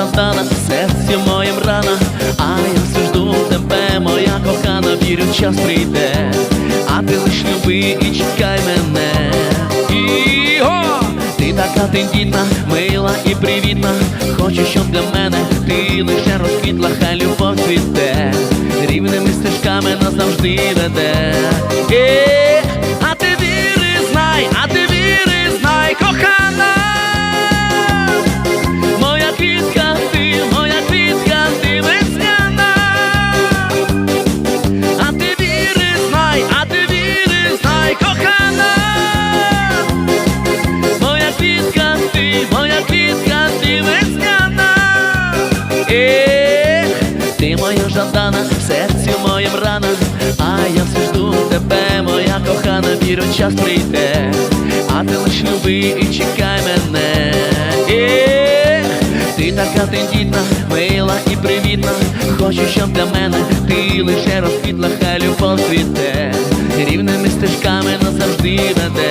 Сантана, серці моєм рана, а я все жду тебе, моя кохана, вірю, час прийде, а ти лиш люби і чекай мене. Іго! Ти така тендітна, мила і привітна. Хочу, щоб для мене ти лише розквітла, хай любов цвіте, рівними стежками назавжди веде. Ти моя жадана, в серці моєм рана, а я все жду тебе, моя кохана, вірю, час прийде, а ти лиш люби і чекай мене. Ти така тендітна, мила і привітна. Хочу, щоб для мене ти лише розквітла, хай любов цвіте, рівними стежками назавжди веде.